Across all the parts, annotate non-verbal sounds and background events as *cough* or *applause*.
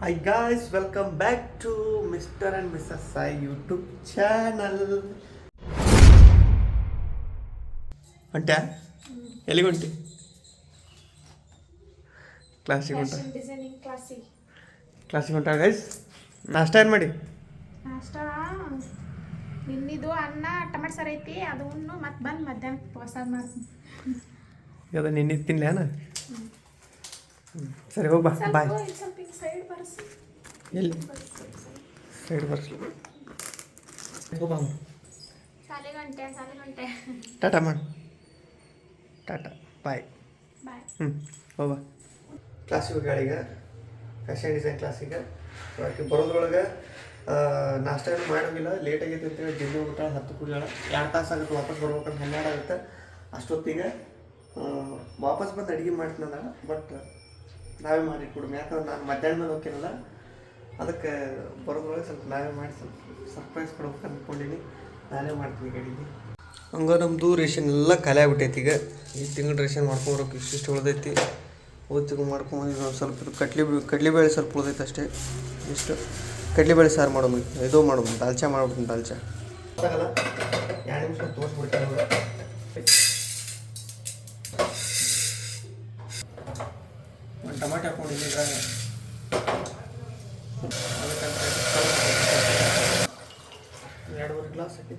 Hi guys welcome back to mister and missus Sai YouTube channel ಹೊಂಟ್ಯಾ ಎಲ್ಲಿಗೆ ಹೊಂಟಿ ಕ್ಲಾಸಿಗೆ ಹೊಂಟ ಕ್ಲಾಸಿಗೆ ಹೊಂಟ ಗೈಸ್ ನಾಷ್ಟ ಏನು ಮಾಡಿ? ನಾಷ್ಟ ನಿನ್ನಿದು ಅನ್ನ ಟಮಾಟೊ ಸಾರು ಐತಿ ಅದು ಉಣ್ಣು ಮತ್ತೆ ಬಂದು ಮಧ್ಯಾಹ್ನ ಪ್ರಸಾದ ಮಾಡ್ತೀನಿ. ಈಗ ನಿನ್ನೆ ತಿನ್ಲೇನ ಸರಿ ಹೋಗಿ ಬಾ ಬಾಯ್ ಎಲ್ಲಿ? ಹಿಂಗೆ ಸೈಡ್ ಬರ್ಸಿ ಗಂಟೆ ಟಾಟಾ ಮಾಡು. ಟಾಟಾ ಬಾಯ್ ಹ್ಞೂ ಹೋಗ ಕ್ಲಾಸಿಗೆ ಈಗ ಫ್ಯಾಷನ್ ಡಿಸೈನ್ ಕ್ಲಾಸಿಗೆ ಆಕೆ ಬರೋದ್ರೊಳಗೆ ನಾಷ್ಟ ಏನು ಮಾಡೋಂಗಿಲ್ಲ. ಲೇಟ್ ಆಗೈತೆ ಅಂತೇಳಿ ಜಲ್ದಿ ಹೋಗ್ಬಿಟ್ಟಾಳ ಹತ್ತು ಕುಡಿಯಾಳ. ಎರಡು ತಾಸು ಆಗುತ್ತೆ ವಾಪಸ್ ಬರ್ಬೇಕಂತ ಹನ್ನೆರಡು ಆಗುತ್ತೆ. ಅಷ್ಟೊತ್ತಿಗೆ ವಾಪಸ್ ಬಂದು ಅಡುಗೆ ಮಾಡ್ತೀನಲ್ಲ ಬಟ್ ನಾವೇ ಮಾಡಿ ಕೊಡು ಯಾಕಂದ್ರೆ ನಾನು ಮಧ್ಯಾಹ್ನ ಮೇಲೆ ಹೋಗ್ತೀನಲ್ಲ ಅದಕ್ಕೆ ಬರೋದ್ರೊಳಗೆ ಸ್ವಲ್ಪ ನಾವೇ ಮಾಡಿ ಸ್ವಲ್ಪ ಸರ್ಪ್ರೈಸ್ ಕೊಡ್ಬೇಕು ಅಂದ್ಕೊಂಡಿನಿ ನಾನೇ ಮಾಡ್ತೀನಿ ಗಡಿಗೆ ಹಂಗೆ ನಮ್ಮದು ರೇಷನ್ ಎಲ್ಲ ಖಾಲಿ ಆಗ್ಬಿಟ್ಟೈತಿ ಈಗ. ಈ ತಿಂಗಳು ರೇಷನ್ ಮಾಡ್ಕೊಬರೋಕೆ ಇಷ್ಟಿಷ್ಟು ಉಳ್ದೈತಿ. ಹೋದ ತಿಂಗಳು ಮಾಡ್ಕೊಂಬಂದು ಸ್ವಲ್ಪ ಕಡ್ಲಿ ಕಡ್ಲಿಬೇಳೆ ಸ್ವಲ್ಪ ಉಳ್ದೈತೆ ಅಷ್ಟೇ. ಇಷ್ಟು. ಕಡ್ಲಿಬೇಳೆ ಸಾರು ಮಾಡೋಣ ಇದು ಮಾಡೋಣ ದಾಲ್ಚಾ ಮಾಡ್ಬಿಡ್ತೀನಿ ದಾಲ್ಚಾ. ಎರಡು ನಿಮಿಷ ತೋರಿಸ್ಬಿಡ್ತೀನಿ ನೋಡು. ಒಂದು ಟಮಾಟೆ ಹಾಕೊಂಡಿದ್ದೀನಿ ಇದ್ರಾಗ ಎರಡೂವರೆ ಗ್ಲಾಸ್ ಹಾಕಿ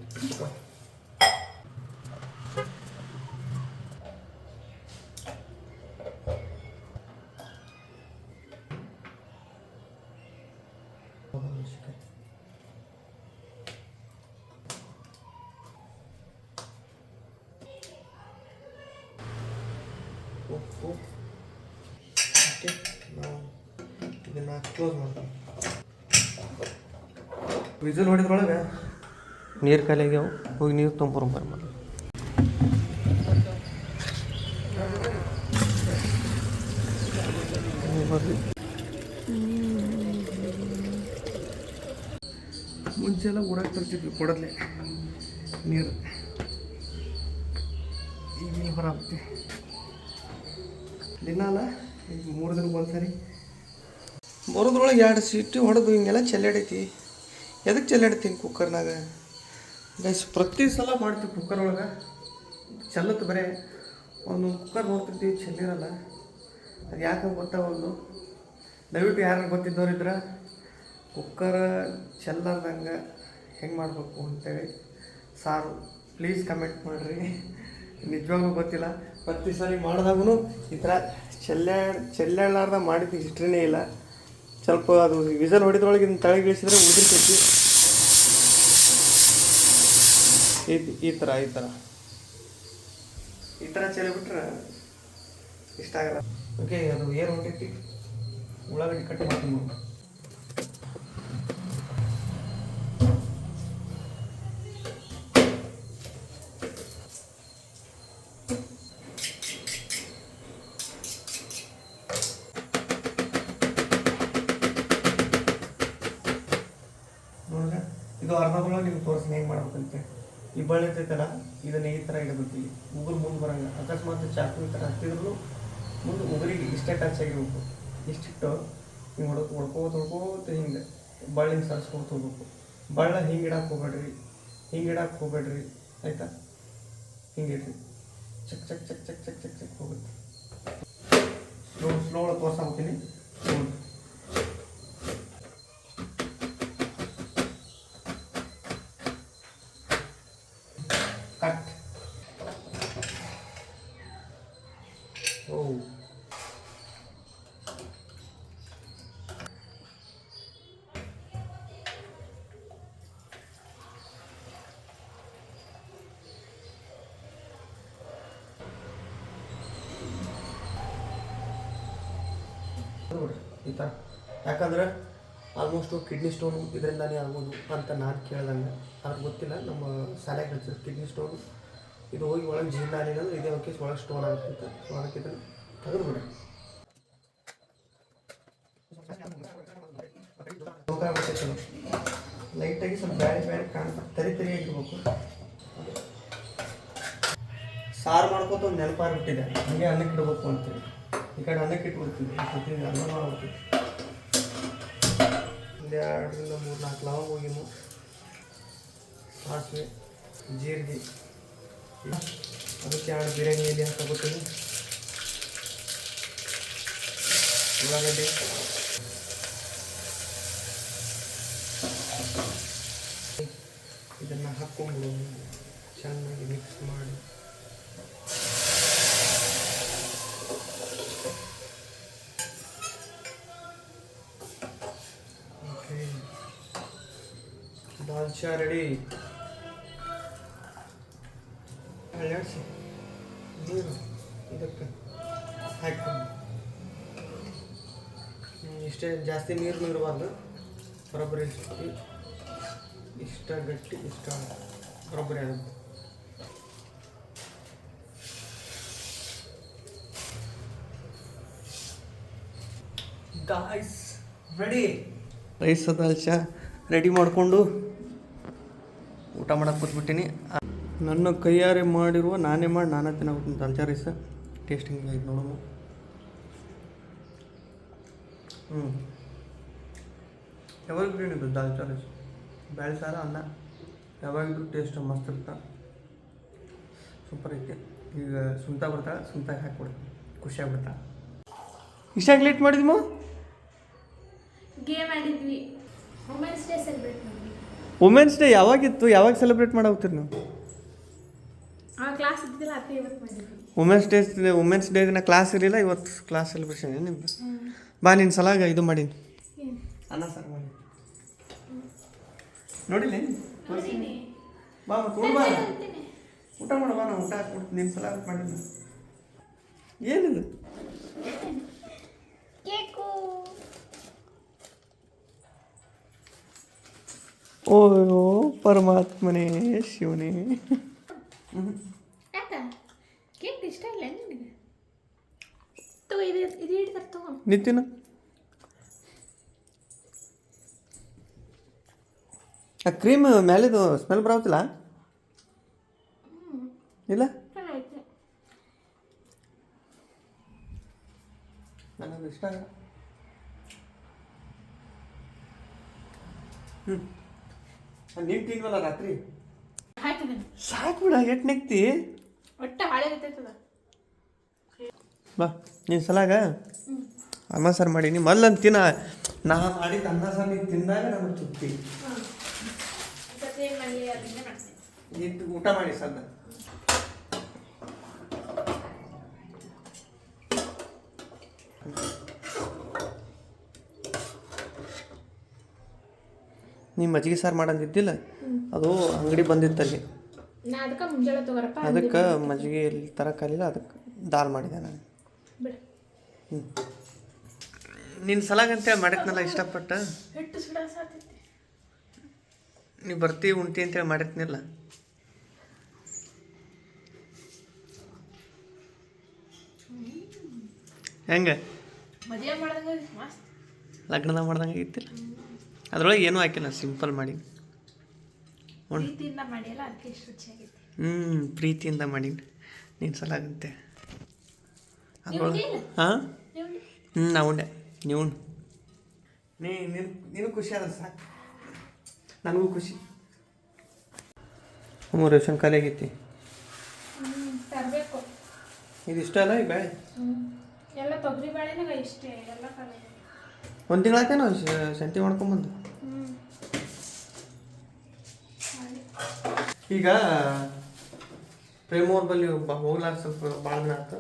ಉಪ್ಪು ಓಕೆ ನಾವು ಇದನ್ನು ಕ್ಲೋಸ್ ಮಾಡ್ತೀನಿ. ವಿಜಲ್ ಹೊಡೆದ್ರೊಳಗೆ ನೀರು ಆಗ್ಯಾವ. ಹೋಗಿ ನೀರು ತೊಗೊಂಬರ್ಬಾರ ಮೊದಲು ಮುಂಚೆ ಎಲ್ಲ ಊರಾಗ ತರ್ತಿದ್ವಿ ಕೊಡದ್ಲೆ ನೀರು. ಈಗ ನೀರು ಹೊರಾಗ್ತಿ ದಿನ ಅಲ್ಲ ಈಗ ಮೂರು ದಿನಕ್ಕೆ ಒಂದ್ಸರಿ. ಬರೋದ್ರೊಳಗೆ ಎರಡು ಸೀಟಿ ಹೊಡೆದು ಹಿಂಗೆಲ್ಲ ಚೆಲ್ಲಾಡೈತಿ. ಎದಕ್ಕೆ ಚೆಲ್ಲಾಡ್ತೀನಿ ಕುಕ್ಕರ್ನಾಗ? ಗೈಸ್ ಪ್ರತಿ ಸಲ ಮಾಡ್ತೀವಿ ಕುಕ್ಕರ್ ಒಳಗೆ ಚೆಲ್ಲತ್ತು ಬರೀ. ಒಂದು ಕುಕ್ಕರ್ ನೋಡ್ತಿರ್ತೀವಿ, ಚೆಲ್ಲಿರಲ್ಲ. ಅದು ಯಾಕೆ ಒಂದು? ದಯವಿಟ್ಟು ಯಾರು ಗೊತ್ತಿದ್ದವ್ರು ಇದ್ರೆ, ಕುಕ್ಕರ್ ಚೆಲ್ಲಾರ್ದಂಗೆ ಹೆಂಗೆ ಮಾಡಬೇಕು ಅಂತೇಳಿ ಸಾರು. ಪ್ಲೀಸ್ ಕಮೆಂಟ್ ಮಾಡಿರಿ. ನಿಜವಾಗ್ಲೂ ಗೊತ್ತಿಲ್ಲ. ಪ್ರತಿ ಸಲ ಮಾಡಿದಾಗೂ ಈ ಥರ ಚೆಲ್ಲಾಡ್, ಚೆಲ್ಲಾಡ್ಲಾರ್ದ ಮಾಡಿದ್ದು ಹಿಸ್ಟ್ರಿನೇ ಇಲ್ಲ. ಸ್ವಲ್ಪ ಅದು ವಿಸಲ್ ಹೊಡೆದ್ರೊಳಗೆ ಇದನ್ನ ತಳಗೆ ಇಳಿಸಿದ್ರೆ ಉದುರ್ತೈತಿ. ಈ ಈ ಥರ ಈ ಥರ ಈ ಥರ ಚೆಲ್ಲಿಬಿಟ್ರೆ ಇಷ್ಟ ಆಗಲ್ಲ. ಓಕೆ ಅದು ಏನು ಹೊಂಟೈತಿ. ಉಳ್ಳಾಗಡ್ಡಿ ಕಟ್ ಮಾಡ್ತೀನಿ ಅಕಸ್ಮಾತ್ ಚಾಕು ಈ ಥರ ಹತ್ತಿದ್ರು ಮುಂದೆ ಉಗುರಿಗೆ ಇಷ್ಟೇ ಆಗಿರ್ಬೇಕು ಇಷ್ಟಿಟ್ಟು ಹಿಂಗೆ ಹೊಡ್ ಹೊಡ್ಕೋತ ಹೊಡ್ಕೋತ ಹಿಂಗೆ ಬಳ್ಳಿನ ಸರಿಸ್ಕೊತ ಹೋಗ್ಬೇಕು. ಬಳ್ಳ ಹಿಂಗೆ ಇಡಕ್ಕೆ ಹೋಗ್ಬೇಡ್ರಿ, ಹಿಂಗೆ ಇಡಕ್ಕೆ ಹೋಗ್ಬೇಡ್ರಿ, ಆಯಿತಾ? ಹಿಂಗೆ ಇಡ್ರಿ. ಚಕ್ ಚಕ್ ಚಕ್ ಚಕ್ ಚಕ್ ಚಕ್ ಚಕ್ ಹೋಗುತ್ತೆ. ಸ್ಲೋ ಸ್ಲೋ ಒಳಗೆ ತೋರ್ಸಾಕ್ತೀನಿ ನೋಡಿ ಕಟ್ ಓ ಯಾಕಂದ್ರೆ ಆಲ್ಮೋಸ್ಟು ಕಿಡ್ನಿ ಸ್ಟೋನು ಇದರಿಂದಾನೇ ಆಗ್ಬೋದು ಅಂತ ನಾನು ಕೇಳ್ದಂಗೆ. ನನಗೆ ಗೊತ್ತಿಲ್ಲ, ನಮ್ಮ ಶಾಲೆಗೆ ಹೇಳ್ತಿದ್ರು ಕಿಡ್ನಿ ಸ್ಟೋನು ಇದು ಹೋಗಿ ಒಳಗೆ ಜೀರ್ಣ ಅಂದ್ರೆ ಇದೇ ಹೋಗಿ ಒಳಗೆ ಸ್ಟೋನ್ ಆಗುತ್ತೆ. ಸೊ ಅದಕ್ಕೆ ಇದನ್ನು ತೆಗೆದು ಬಿಡಿ ಲೈಟಾಗಿ ಸ್ವಲ್ಪ ಬ್ಯಾರೆ ಬ್ಯಾರೆ ಕಾಣ್ತಾ, ತರಿ ತರಿ ಇಟ್ಬೇಕು ಸಾರು ಮಾಡ್ಕೊತ ಒಂದು ನೆನಪಾಗ್ಬಿಟ್ಟಿದೆ. ಹಂಗೆ ಅನ್ನಕ್ಕೆ ಇಡಬೇಕು ಅಂತೇಳಿ. ಈ ಕಡೆ ಅನ್ನಕ್ಕೆ ಇಟ್ಬಿಡ್ತೀವಿ ಪ್ರತಿ ಅನ್ನ ಮಾಡ್ಬಿಡ್ತೀವಿ ಒಂದು ಎರಡರಿಂದ ಮೂರು ನಾಲ್ಕು ಲವಂಗ ಹೋಗಿಮು ಸಾಸಿವೆ ಜೀರಿಗೆ ಅದಕ್ಕೆ ಎರಡು ಬಿರಿಯಾನಿ ಎಲೆ ಹಾಕೋತೀನಿ ಉಳ್ಳಾಗಡ್ಡಿ ಇದನ್ನು ಹಾಕ್ಕೊಂಡು ಚೆನ್ನಾಗಿ ಮಿಕ್ಸ್ ಮಾಡಿ ಓಕೆ ದಾಲ್ಚಾ ರೆಡಿ ಅಳ್ಳಾಡಿಸಿ ನೀರು, ಇದಕ್ಕೆ ಹಾಕ್ಕೊಂಡು ಇಷ್ಟೇ, ಜಾಸ್ತಿ ನೀರು ನೀರಬಾರ್ದು. ಬರೋಬ್ಬರಿ ಇಷ್ಟು ಗಟ್ಟಿ, ಇಷ್ಟ ಬರೋಬ್ಬರಿ ಆಗುತ್ತೆ. ಗಾಯ್ಸ್ ರೆಡಿ ರೈಸ್ ಅದಲ್ಚ ರೆಡಿ ಮಾಡಿಕೊಂಡು? ಊಟ ಮಾಡಕ್ಕೆ ಕೂತ್ಬಿಟ್ಟಿನಿ. ನನ್ನ ಕೈಯಾರೆ ಮಾಡಿರುವ ನಾನೇ ಮಾಡಿ ನಾನೇ ತಿನ್ನಬೇಕು ದಾಲ್ಚಾ ಸರ್. ಟೇಸ್ಟಿಂಗ್ ಆಗಿ ನೋಡೋಣ. ಹ್ಞೂ ಯಾವಾಗ ಇದು ದಾಲ್ಚಾ ರೈಸ್ ಬೇಳೆ ಸಾರ ಅನ್ನ. ಯಾವಾಗಿದ್ರು ಟೇಸ್ಟ್ ಮಸ್ತ್ ಇರ್ತಾ ಸೂಪರ್ ಐತೆ. ಈಗ ಸುಂತ ಬರ್ತಾಳೆ ಸುಂತ ಹಾಕ್ಬಿಡು. ಖುಷಿ ಆಗ್ಬಿಡ್ತಾ. ಇಷ್ಟಾಗಿ ಲೇಟ್ ಮಾಡಿದ್ಮೋ? ಗೇಮ್ ಆಡಿದ್ವಿ. ವುಮೆನ್ಸ್ ಡೇ ಸೆಲೆಬ್ರೇಟ್ ಮಾಡಿದ್ವಿ ವುಮೆನ್ಸ್ ಡೇ ಯಾವಾಗಿತ್ತು? ಯಾವಾಗ ಸೆಲೆಬ್ರೇಟ್ ಮಾಡೋಗ್ತೀರಿ ನೀವು? ವುಮೆನ್ಸ್ ಡೇ ವುಮೆನ್ಸ್ ಡೇ ದಿನ ಕ್ಲಾಸ್ ಇರಲಿಲ್ಲ ಇವತ್ತು ಕ್ಲಾಸ್ ಸೆಲೆಬ್ರೇಷನ್ ನಿಮ್ದು? ಬಾ ನಿನ್ನ ಸಲಾಗ ಇದು ಮಾಡೀನಿ ಏನು? ಅನ್ನ ಸರ್ ಮಾಡಿ. ನೋಡಿಲ್ಲ ಬಾ ಬಾ ಊಟ ಮಾಡು. ಬಾ ನಾವು ಊಟ ಕೊಡ್ತೀನಿ ನಿನ್ನ ಸಲಾಗ ಮಾಡಿಲ್ಲ. ಏನಿದು ಕೇಕು ಓಯೋ ಪರಮಾತ್ಮನೇ ಶಿವನೇ. ಕೇಕ್ ಇಷ್ಟ ಇಲ್ಲ ನಿನಗೆ? ತಗೋ ಇದು ಇದು ಹಿಡ್ತಾರೆ ತಗೋ. ಆ ಕ್ರೀಮ್ ಮ್ಯಾಲಿದು ಸ್ಮೆಲ್ ಬರೋತಿಲ್ಲ ಇಲ್ಲ? ನನಗೆ ಇಷ್ಟ ಹ್ಞೂ ನೀನು ತಿನ್ವಲ್ಲ ರಾತ್ರಿ? ಸಾಕು ಬಿಡ ಎಟ್ ನೆಕ್ತಿ? ಒಟ್ಟು ಹಾಳೆ ಬಾ ನೀನು ಸಲಾಗ? ಅನ್ನ ಸಾರು ಮಾಡೀನಿ ಮೊದ್ಲು ಅಂತ ತಿನ್ನ. ನಾ ಮಾಡಿದ ಅನ್ನ ಸಾರು ನೀನು ತಿಂದಾಗ ನಮಗೆ ತೃಪ್ತಿ. ಊಟ ಮಾಡಿ ಸದ್ದ ನೀ ಮಜ್ಜಿಗೆ ಸಾರು ಮಾಡಂದಿದ್ದಿಲ್ಲ ಅದು ಅಂಗಡಿ ಬಂದಿತ್ತಲ್ಲಿ ನಾ ಅದಕ್ಕೆ ಮುಂಜಾನೆ ತಗೋರಪ್ಪ ಅದಕ್ಕೆ ಮಜ್ಜಿಗೆ ಇಲ್ಲಿ ತರಕಾಲಿಲ್ಲ ಅದಕ್ಕೆ ದಾಲ್ ಮಾಡಿದೆ ನಾನು. ಬಿಡು. ಹ್ಞೂ ನಿನ್ನ ಸಲಾಗಂತೇಳಿ ಮಾಡಿದ್ನಲ್ಲ ಇಷ್ಟಪಟ್ಟು? ನೀವು ಬರ್ತೀವಿ ಉಂಟಿ ನೀ ಬರ್ತಿ ಉಣ್ತಿ ಅಂತೇಳಿ ಮಾಡಿರ್ತೀನಿಲ್ಲ ಹೆಂಗೆ? ಮದುವೆ ಮಾಡ್ದಂಗೆ ಮಸ್ತ್. ಮಾಡ್ದಂಗೆ ಆಗಿತ್ತಿಲ್ಲ? ಅದ್ರೊಳಗೆ ಏನೂ ಹಾಕಿಲ್ಲ ಸಿಂಪಲ್ ಮಾಡಿ. ಹ್ಞೂ ಪ್ರೀತಿಯಿಂದ ಮಾಡೀನಿ ನೀನು ಸಲಾಗುತ್ತೆ ಅದ್ರೊಳಗೆ? ಹಾಂ ಹ್ಞೂ ನಾ ಉಂಡೆ? ನೀವು. ನೀ ನೀನು ಖುಷಿ ಅದ ಸಾಕು. ನನಗೂ ಖುಷಿ. ಹ್ಞೂ ರೇಷನ್ ಖಾಲಿ ಆಗೈತಿ. ಇದಿಷ್ಟ ಇದು ಇಷ್ಟ ಅಲ್ಲ ಈ ಬೇಳೆ ಎಲ್ಲ ತೊಗರಿ ಬೇಳೆನಾಗ ಇಷ್ಟೇ ಎಲ್ಲ ಕಲೆ ಒಂದು ಆಯ್ತೇನೋ? ಸಂತಿ ಮಾಡ್ಕೊಂಬಂದು. ಈಗ ಈಗ ಪ್ರೇಮವ್ರ ಬಲ್ಲಿ ಒಬ್ಬ ಹೋಗ್ಲಾಕ ಸ್ವಲ್ಪ ಭಾಳ ದಿನ ಆಯ್ತು.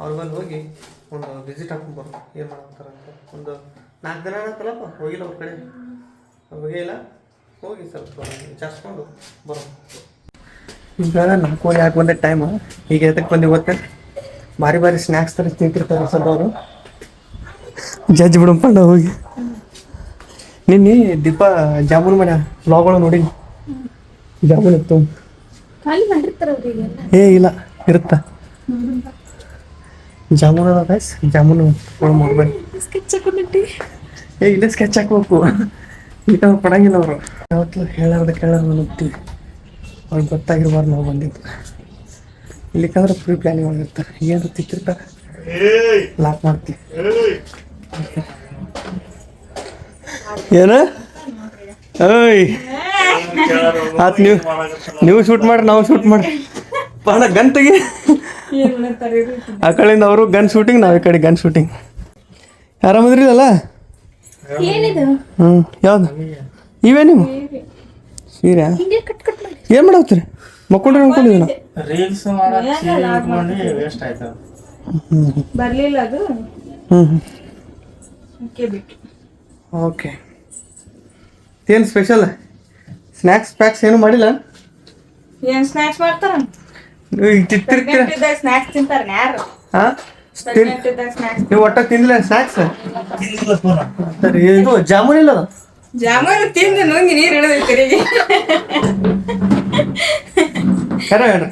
ಅವ್ರ ಬಲ್ಲಿ ಹೋಗಿ ಒಂದು ವಿಸಿಟ್ ಹಾಕೊಂಡ್ಬರು ಏನು ಮಾಡ್ತಾರ ಅಂತ. ಒಂದು ನಾಲ್ಕು ದಿನ ಆಯ್ತಲ್ಲಪ್ಪ ಹೋಗಿಲ್ಲ ಅವ್ರ ಕಡೆ. ಅವ್ರ್ ಹೋಗಿಲ್ಲ ಹೋಗಿ ಸ್ವಲ್ಪ ವಿಚಾರಿಸ್ಕೊಂಡು ಬರೋ ಈಗ ನಾಲ್ಕೂವರೆ ಯಾಕೆ ಬಂದೆ ಟೈಮ್ ಈಗ ಎದಕ್ಕೆ ಬಂದು ಇವತ್ತೆ ಭಾರಿ ಭಾರಿ ಸ್ನ್ಯಾಕ್ಸ್ ತರ ತಿಂತಿರ್ತಾರೆ ಸ್ವಲ್ಪ ಅವರು. ಬಿಡಪ್ಪ ನಾವು ಹೋಗಿ. ನಿನ್ನೆ ದೀಪ ಜಾಮೂನ್ ಮಾಡ್ಯ ಬ್ಲಾಗ್ಗಳು ನೋಡಿ ಜಾಮೂನ್ ಇತ್ತು. ಏ ಇಲ್ಲ ಇರುತ್ತ? ಜಾಮೂನ್ ಅದ ಗೈಸ್ ಜಾಮೂನು ಮಾಡ್ಬೇಕು ಸ್ಕೆಚ್ ಹಾಕೊಂಡಿ ಏ ಇಲ್ಲೇ ಸ್ಕೆಚ್ ಹಾಕ್ಬೇಕು. ಈಗ ಅವ್ರು ಕೊಡಂಗಿಲ್ಲ ಅವರು. ಯಾವತ್ತು ಹೇಳಾರ್ದ ಕೇಳಾರ್ದ ನೋಡ್ತೀವಿ ಅವ್ರಿಗೆ ಗೊತ್ತಾಗಿರ್ಬಾರ್ದು ನಾವು ಬಂದಿದ್ದು. ಇಲ್ಲಿಕಂದ್ರೆ ಫ್ರೀ ಪ್ಲಾನಿಂಗ್ ಮಾಡಿರ್ತಾರೆ ಏನು ತಿಕ್ಕಿರ್ತಾರೆ ಲಾಕ್ ಮಾಡ್ತೀವಿ. ಏನ? ಏಯ್ ಆತ್ ನೀವು ನೀವು ಶೂಟ್ ಮಾಡ್ರಿ ನಾವು ಶೂಟ್ ಮಾಡ್ರಿ ಬಾಣ ಗನ್ ತೆಗಿ. ಆ ಕಡೆಯಿಂದ ಅವರು ಗನ್ ಶೂಟಿಂಗ್ ನಾವು ಈ ಕಡೆ ಗನ್ ಶೂಟಿಂಗ್ ಆರಾಮದ್ರಿ ಅಲ್ಲ ಹ್ಞೂ ಯಾವ್ದು? ಇವೇ ನೀವು? ಸೀರೆ ಏನು ಮಾಡಾಕ್ತೀರಿ ಮಕ್ಕೊಂಡ್ರೆ ಅನ್ಕೊಂಡಿದ್ದೀವಿ ನಾವು ರೀಲ್ಸ್ ಮಾಡಕ್ಕೆ ವೇಸ್ಟ್ ಆಯ್ತು ಬರ್ಲಿಲ್ಲ ಅದು? ಹ್ಞೂ ಹ್ಞೂ ಬಿಟ್ಟು ಓಕೆ. ಏನು ಸ್ಪೆಷಲ್ ಸ್ನ್ಯಾಕ್ಸ್ ಪ್ಯಾಕ್ಸ್ ಏನು ಮಾಡಿಲ್ಲ? ಏನು ಸ್ನಾಕ್ಸ್ ಮಾಡ್ತಾರ? ಸ್ನಾಕ್ಸ್ ತಿಂತಾರ ಯಾರು? ಹಾಂ ನೀವು ಒಟ್ಟ ತಿಂದಿಲ್ಲ ಸ್ನ್ಯಾಕ್ಸ್ ಸರಿ ಇದು ಜಾಮೂನ್ ಇಲ್ಲ ಜಾಮೂನ್ ತಿಂದು ನುಂಗಿ ನೀರು ಹಿಡಿದೈತಿ ರೀ ಹೇಳ್ರಿ.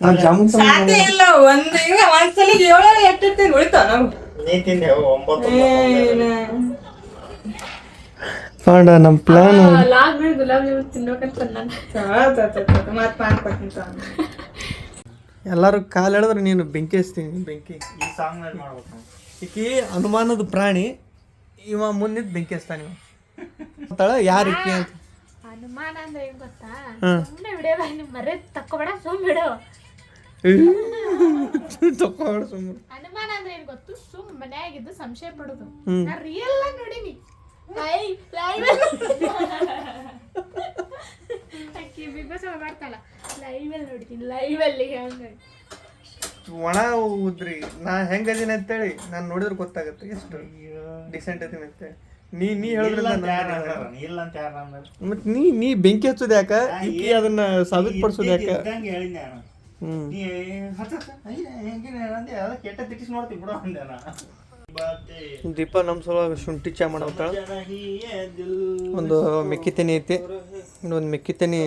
ನಾನು ಜಾಮೂನ್ ಸಾಧ್ಯ ಇಲ್ಲ ಒಂದು ಈಗ ಒಂದ್ಸಲ ಏಳು ಎಟ್ಟಿರ್ತೀನಿ ಉಳಿತಾವ ನಾವು ನೀ ತಿಂದೆ ಒಂಬತ್ತು ಪಾಂಡ ನಮ್ಮ ಪ್ಲಾನ್ ಲಾಗ್ ಗುಲಾಬ್ ಜಾಮೂನ್ ನಾನು ಎಲ್ಲರೂ ಕಾಲು ಹೇಳಿದ್ರೆ ನೀನು ಬೆಂಕಿ ಹಚ್ತೀನಿ ಬೆಂಕಿ. ಈ ಸಾಂಗ್ ಮಾಡ್ಬೇಕು ಈಕಿ ಅನುಮಾನದ ಪ್ರಾಣಿ ಇವ ಮುಂದಿದ್ದು ಬೆಂಕಿ ಹಚ್ತಾನೆ ಇವ. ಯಾರು ಅಂತ? ಅನುಮಾನ ಅಂದ್ರೆ ಏನ್ ಗೊತ್ತಾ. ಸುಮ್ಮನೆ ಬಿಡೋ ಮರೆ ತಕ್ಕೋಬೇಡ ಸುಮ್ ಬಿಡು. *laughs* ತಕ್ಕೋಬೇಡ ಸುಮ್ಮನೆ ಅನುಮಾನ ಅಂದ್ರೆ ಏನ್ ಗೊತ್ತು? ಸುಮ್ ಮನ್ಯಾಗಿದ್ದು ಸಂಶಯ ಪಡೋದು. ನಾ ರಿಯಲ್ ಆಗಿ ನೋಡೀನಿ. ಲೈವ್ ಲೈವ್ ಅಕ್ಕಿ ಬಿಗ್ ಬಾಸ್ ಮಾಡ್ತಾಳ. ಲೈವ್ ಅಲ್ಲಿ ನೋಡ್ತೀನಿ ಲೈವ್ ಅಲ್ಲಿ ಹಂಗ ಒಣ ಉದ್ರಿ ನಾ ಹೆಂಗದೀನಿ ಅಂತೇಳಿ ನಾನು ನೋಡಿದ್ರೆ ಗೊತ್ತಾಗುತ್ತೆ ಎಷ್ಟು ಡಿಸೆಂಟ್ ಅದೀನಿ ಅಂತೇಳಿ. ನೀ ನೀ ಹೇಳಿದ್ರೆ ಇಲ್ಲ ಅಂತ ಯಾರು ಮತ್ತೆ ನೀ ನೀ ಬೆಂಕಿ ಹಚ್ಚೋದು ಯಾಕ? ಅದನ್ನ ಸಾಬೀತುಪಡಿಸೋದು ಯಾಕ? ಹೇಳಿದ್ದೆ ನೀ ಅಂದೆ ಕೆಟ್ಟ ತಿಟ್ಟಿಸ್ ಬಿಡು ಅಂದೆ ದೀಪ ನಮ್ಮ ಸಲುವಾಗಿ ಶುಂಠಿ ಚಾ ಮಾಡತ್ತಾಳ ಒಂದು ಮೆಕ್ಕಿ ತೆನಿ ಐತಿ. ಇನ್ನೊಂದು ಮೆಕ್ಕಿತೆನಿ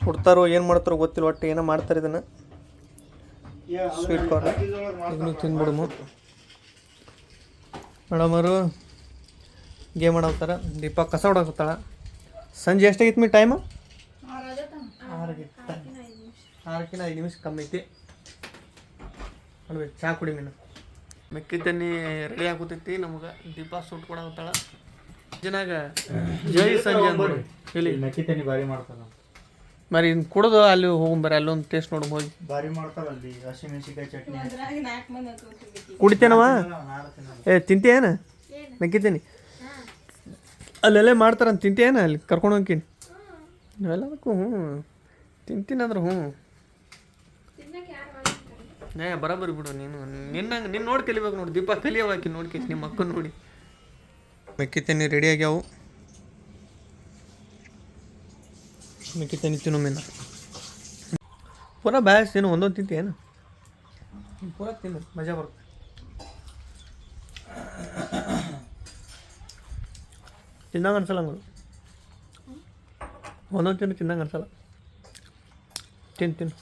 ಸುಡ್ತಾರೋ ಏನು ಮಾಡ್ತಾರೋ ಗೊತ್ತಿಲ್ಲ ಒಟ್ಟು ಏನೋ ಮಾಡ್ತಾರೆ ಇದನ್ನು. Sweet corn. ಇದನ್ನು ತಿಂದ್ಬಿಡಮು ಮೇಡಮರು ಗೇಮ್ ಮಾಡತ್ತಾರ ದೀಪ ಕಸ ಹೊಡಕತ್ತಾಳ. ಸಂಜೆ ಎಷ್ಟಾಗಿತ್ತು ಮೀ ಟೈಮು? ಆರಕ್ಕಿಂತ ಆರಕ್ಕಿಂತ ಐದು ನಿಮಿಷ ಕಮ್ಮಿ ಐತಿ. ನೋಡ್ಬೇಕು ಚಾ ಕುಡಿ ಮೀನು ಮೆಕ್ಕಿ ತನ್ನಿ ರೆಡಿ ಆಗುತ್ತೈತಿ ನಮಗೆ ದೀಪ ಸುಟ್ಟು ಕೊಡತ್ತಾಳ ಜನಾಗ ಜೈ ಸಂಜೆ ಅಂದ್ರೆ ಇಲ್ಲಿ ಇಲ್ಲಿ ಮೆಕ್ಕಿತೆನಿ ಬಾರಿ ಮಾಡ್ತಾರ ಮರಿ ಇನ್ನು ಕುಡ್ದು ಅಲ್ಲಿ ಹೋಗಿ ಅಲ್ಲೊಂದು ಟೇಸ್ಟ್ ನೋಡಿ ಹೋಗಿ. ಬಾರಿ ಮಾಡ್ತಾರ ಅಲ್ಲಿ ಹಸಿಮೆಣಸಿಕಾಯಿ ಚಟ್ನಿ. ಕುಡಿತೇನವ. ಏ ತಿಂತೇನ ಮೆಕ್ಕಿತೀನಿ ಅಲ್ಲೆಲ್ಲ ಮಾಡ್ತಾರಂತ ತಿಂತೇನ ಅಲ್ಲಿ? ಕರ್ಕೊಂಡು ಹೋಗ್ತೀನಿ ಎಲ್ಲದಕ್ಕೂ ಹ್ಞೂ ತಿಂತೀನಿ ಅಂದ್ರೆ ಹ್ಞೂ ಏ ಬರೋಬ್ಬರಿ ಬಿಡು ನೀನು. ನಿನ್ನಂಗೆ ನಿನ್ನ ನೋಡಿ ಕಲಿಬೇಕು ನೋಡಿ. ದೀಪ ಕಲಿಯವಾಕಿ ನೋಡ್ಕಿ ನಿಮ್ಮ ಅಕ್ಕ ನೋಡಿ. ಮೆಕ್ಕಿತೆನಿ ರೆಡಿ ಆಗ್ಯಾವು. ಮೆಕ್ಕಿತೆನಿ ತಿನ್ನು ಮೀನ. ಪೂರಾ ಬ್ಯಾಸ್ ಏನು ಒಂದೊಂದು ತಿಂತೇನು ಪೂರಾ ತಿನ್ನು ಮಜಾ ಬರುತ್ತೆ. ತಿನ್ನಂಗೆ ಅನ್ಸಲ್ಲ ಹಂಗೆ. ಒಂದೊಂದು ತಿನ್ನು ತಿನ್ನಂಗೆ ಅನ್ಸಲ್ಲ. ತಿನ್ ತಿನ್ನು.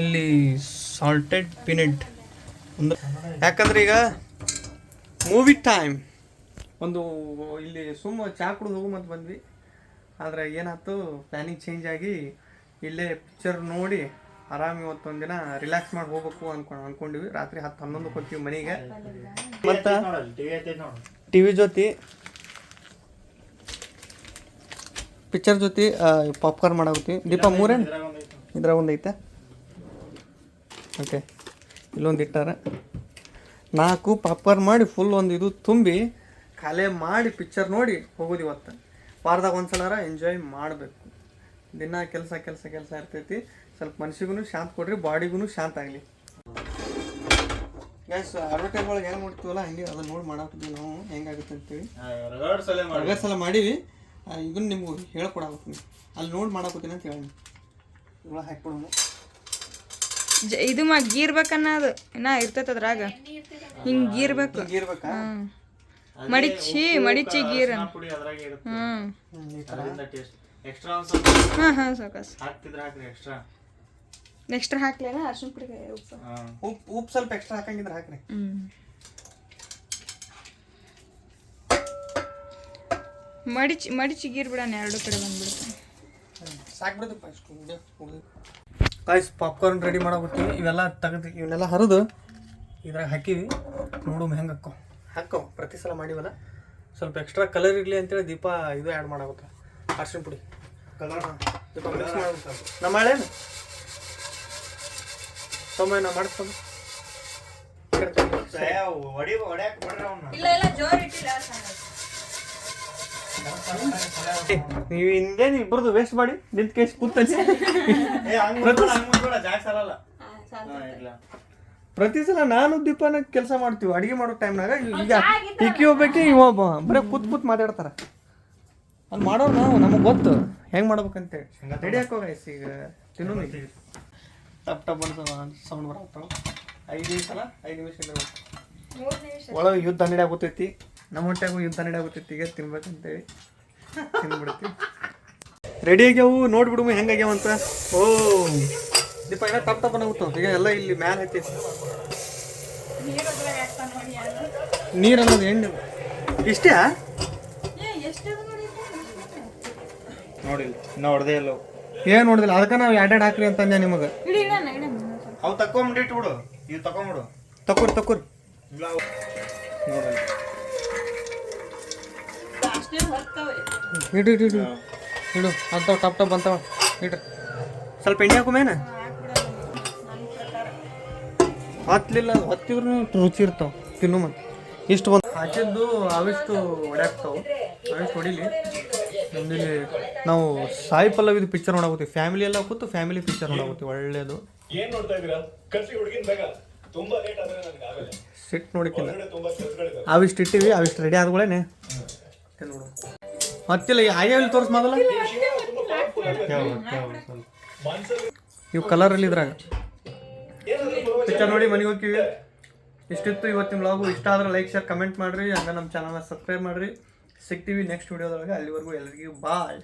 ಇಲ್ಲಿ ಸಾಲ್ಟೆಡ್ ಪಿನೆಟ್ ಯಾಕಂದ್ರೆ ಈಗ ಮೂವಿ ಟೈಮ್ ಒಂದು ಇಲ್ಲಿ ಸುಮ್ಮ ಚಾ ಕುಡಿದು ಹೋಗು ಮತ್ತು ಬಂದ್ವಿ. ಆದರೆ ಏನಾಯ್ತು? ಪ್ಲ್ಯಾನಿಂಗ್ ಚೇಂಜ್ ಆಗಿ ಇಲ್ಲೇ ಪಿಕ್ಚರ್ ನೋಡಿ ಆರಾಮ್ ಇವತ್ತೊಂದು ದಿನ ರಿಲ್ಯಾಕ್ಸ್ ಮಾಡಿ ಹೋಗ್ಬೇಕು ಅನ್ಕೊಂಡು ಅನ್ಕೊಂಡಿವಿ. ರಾತ್ರಿ ಹತ್ತು ಹನ್ನೊಂದು ಕೊಡ್ತೀವಿ ಮನೆಗೆ. ಮತ್ತು? ಟಿ ವಿ ಜೊತೆ ಪಿಕ್ಚರ್ ಜೊತೆ ಪಾಪ್ಕಾರ್ನ್ ಮಾಡಾಕತ್ತಿ ದೀಪ ಮೂರೇನು? ಇದ್ರಾಗ ಒಂದೈತೆ. ಓಕೆ ಇಲ್ಲೊಂದು ಇಟ್ಟಾರೆ. ನಾಲ್ಕು ಪಾಪ್ಕಾರ್ನ್ ಮಾಡಿ ಫುಲ್ ಒಂದು ಇದು ತುಂಬಿ ಕಲೆ ಮಾಡಿ ಪಿಕ್ಚರ್ ನೋಡಿ ಹೋಗೋದು ಇವತ್ತು. ವಾರದಾಗ ಒಂದು ಸಲರ ಎಂಜಾಯ್ ಮಾಡಬೇಕು. ದಿನ ಕೆಲಸ ಕೆಲಸ ಕೆಲಸ ಇರ್ತೈತಿ. ಸ್ವಲ್ಪ ಮನ್ಸಿಗೂ ಶಾಂತ ಕೊಡ್ರಿ ಬಾಡಿಗೂ ಶಾಂತ ಆಗಲಿ. ಗ್ಯಾಸ್ ಅಡ್ವರ್ಟೈಸ್ ಒಳಗೆ ಹೆಂಗೆ ಮಾಡ್ತೀವಲ್ಲ ಹಂಗೆ ಅದನ್ನ ನೋಡಿ ಮಾಡಾಕ್ತೀವಿ ನಾವು. ಹೆಂಗಾಗುತ್ತೆ ಅಂತೇಳಿ. ಎರಡ್ ಸಲ ಮಾಡೀವಿ ಇದನ್ನ ನಿಮ್ಗೆ ಹೇಳ್ಕೊಡಾಕತ್ತೀನಿ ಅಲ್ಲಿ ನೋಡಿ ಮಾಡಾಕತ್ತೀನಿ ಅಂತ ಹೇಳಿ ಇವಾಗ ಹಾಕ್ಬಿಡೋಣ ಇದು ಮಾ ಗೀರ್ಬೇಕನ್ನೋದು. ಇನ್ನ ಇರ್ತೈತೆ ಅದ್ರಾಗ. ಹಿಂಗ್ ಗೀರ್ಬೇಕು. ಇರ್ಬೇಕಾ ಹ್ಮ್. ಮಡಿಚಿ ಮಡಿಚಿ ಗೀರ್ ಹ್ಮ್. ಅದರಿಂದ ಟೇಸ್ಟ್ ಎಕ್ಸ್ಟ್ರಾ ಒಂದ್ ಸ್ವಲ್ಪ ಹಾ ಹಾ ಸಾಕಸ್. ಎಕ್ಸ್ಟ್ರಾ ನೆಕ್ಸ್ಟ್ ಹಾಕ್ಲೇನ ಅರ್ಶಿನ ಪುಡಿ ಉಪ್ಪು. ಉಪ್ಪು ಉಪ್ಪು ಸ್ವಲ್ಪ ಎಕ್ಸ್ಟ್ರಾ ಹಾಕಂಗಿದ್ರೆ ಹಾಕ್ರಿ. ಮಡಿಚಿ ಮಡಿಚಿ ಗೀರ್ ಬಿಡೋಣ ಎರಡು ಕಡೆ ಬಂದ್ಬಿಡುತ್ತೆ. ಸಾಕ್ಬಿಡುತ್ತಪ್ಪ ಇಷ್ಟು ಕಾಯ್ಸ್ ಪಾಪ್ಕಾರ್ನ್ ರೆಡಿ ಮಾಡಾಕತ್ತೀವಿ ಇವೆಲ್ಲ ತೆಗೆದು ಇವನ್ನೆಲ್ಲ ಹರಿದು ಇದ್ರಾಗ ಹಾಕಿವಿ. ನೋಡು ಹೆಂಗೆ ಹಾಕೋ. ಹಾಕೋ. ಪ್ರತಿ ಸಲ ಮಾಡಿವಲ್ಲ. ಸ್ವಲ್ಪ ಎಕ್ಸ್ಟ್ರಾ ಕಲರ್ ಇರಲಿ ಅಂತೇಳಿ ದೀಪ ಇದು ಆ್ಯಡ್ ಮಾಡಬೇಕು ಅರ್ಶಿನ ಪುಡಿ. ಕಲರ್ ದೀಪ ಮಿಕ್ಸ್ ಮಾಡ್ಬೇಕು ನಮ್ಮ ಹಳೇನು ಸಮಯ ನಾ ಮಾಡ್ತಮ್ಮ ಒಡಿ ಒಡ್ಯಾಕ್ ಬಿಡ್ರಿ ಅವನು. ಇಲ್ಲ ಇಲ್ಲ ಜೋರ್ ಇಟ್ಟಿಲ್ಲ ನೀವು ಹಿಂದೇನು ಇಬ್ಬರದು ವೇಸ್ಟ್ ಮಾಡಿ ನಿಂತ ಕೇಸ್ ಕೂತ ಪ್ರತಿ ಸಲ ನಾನು ದೀಪನ ಕೆಲಸ ಮಾಡ್ತೀವಿ ಅಡಿಗೆ ಮಾಡೋ ಟೈಮ್ನಾಗ ಈಗ ಈಕಿ ಹೋಗ್ಬೇಕು ಇವ ಬರೀ ಕೂತ್ ಕೂತ್ ಮಾತಾಡ್ತಾರ. ಅಲ್ಲಿ ಮಾಡೋರು ನಾವು ನಮಗೆ ಗೊತ್ತು. ಹೆಂಗೆ ಮಾಡ್ಬೇಕಂತೇಳಿ ರೆಡಿ ಹಾಕೋ ಗೈಸ್ ಈಗ? ತಿನ್ನು ಟಪ್ ಟಪ್ ಅಂತ ಸೌಂಡ್ ಬರತ್ತಾವ ಐದು ನಿಮಿಷ ಅಲ್ಲ ಐದು ನಿಮಿಷ ಒಳಗೆ ಯುದ್ಧ ನಡೆಯಾಗುತ್ತೈತಿ ನಮ್ಮ ಹೊಟ್ಟೆಗೂ ಯುದ್ಧ ನಡೆಯಾಗುತ್ತೈತಿ ಈಗ ತಿನ್ಬೇಕಂತೇಳಿ ತಿನ್ಬಿಡ್ತೀವಿ. ರೆಡಿ ಆಗ್ಯಾವು? ನೋಡ್ಬಿಡುಮು ಹೆಂಗಾಗ್ಯಾವ ಅಂತ. ಓ ದೀಪ ಏನೋ ತಪ್ಪ ಟಪ್ ಅನ್ನಾಗುತ್ತ ಈಗ ಎಲ್ಲ ಇಲ್ಲಿ ಮ್ಯಾಲ ಹತ್ತೈತಿ ನೀರು ಅನ್ನೋದು ಎಣ್ಣೆ ಇಷ್ಟೇ ನೋಡಿಲ್ಲ ಇನ್ನ ಹೊಡೆದೇ ಇಲ್ಲ ಏನ್ ನೋಡಿದಿಲ್ಲ ಅದಕ್ಕೆ ನಾವು ಎರಡೆರಡು ಹಾಕ್ರಿ ಅಂತ ಅಂದೆ ನಿಮಗೆ. ಅವು ತಕೊಂಬಿಟ್ಟು ಬಿಡು ಇವು ತಕೊಂಬಿಡು ತಕೋರಿ ತಕೋರಿ ನೋಡಲ್ಲ. ಇಡು ಇಡು ಇಡು. ಇಡು ಅಂತಾವ ಟಪ್ ಟಪ್ ಅಂತಾವ ಇಡ್ರಿ ಸ್ವಲ್ಪ ಎಣ್ಣೆ ಹಾಕು ಮೇನ? ಹತ್ಲಿಲ್ಲ ಹತ್ತಿದ್ರು ರುಚಿ ಇರ್ತಾವ. ತಿನ್ನು ಮತ್ತೆ. ಇಷ್ಟು ಬಂದು ಹಾಕಿದ್ದು ಅವಿಷ್ಟು ಹೊಡ್ಯಾಕ್ತಾವ ಅವಿಷ್ಟು ಹೊಡಿಲಿ. ನಮ್ದಿಲ್ಲಿ ನಾವು ಸಾಯಿ ಪಲ್ಲವಿದು ಪಿಕ್ಚರ್ ನೋಡಾಗುತ್ತೀವಿ ಫ್ಯಾಮಿಲಿ ಎಲ್ಲ ಕೂತು ಫ್ಯಾಮಿಲಿ ಪಿಕ್ಚರ್ ನೋಡಾಗುತ್ತೀವಿ ಒಳ್ಳೇದು. ಏನು ನೋಡ್ತಾ ಇದ್ದೀರಾ? ಕರ್ಸಿ ಹುಡುಗಿನ ಬೇಗ. ತುಂಬಾ ಲೇಟ್ ಆದ್ರೆ ನನಗೆ ಆಗಲ್ಲ. ಸಿಟ್ಟು ನೋಡಿಕ್ಕಿಲ್ಲ. ಅವಿಷ್ಟು ಇಟ್ಟಿವಿ ಅವಿಷ್ಟು ರೆಡಿ ಆದ್ಗಳೇನೆ ನೋಡು. ಮತ್ತಿಲ್ಲ ಆಗ್ಯಾವಿಲ್ಲ ತೋರಿಸ್ ಮೊದಲ? ಇವು ಕಲರಲ್ಲಿ ಇದ್ರಾಗ. ಪಿಕ್ಚರ್ ನೋಡಿ ಮನೆಗೆ ಹೋಗ್ತೀವಿ. ಇಷ್ಟಿತ್ತು ಇವತ್ತಿನ ವ್ಲಾಗು ಇಷ್ಟ ಆದ್ರೆ ಲೈಕ್ ಶೇರ್ ಕಮೆಂಟ್ ಮಾಡಿರಿ. ಹಂಗೆ ನಮ್ಮ ಚಾನಲ್ನ ಸಬ್ಸ್ಕ್ರೈಬ್ ಮಾಡಿರಿ. ಸಿಗ್ತೀವಿ ನೆಕ್ಸ್ಟ್ ವಿಡಿಯೋದೊಳಗೆ ಅಲ್ಲಿವರೆಗೂ ಎಲ್ಲರಿಗೂ ಬಾಯ್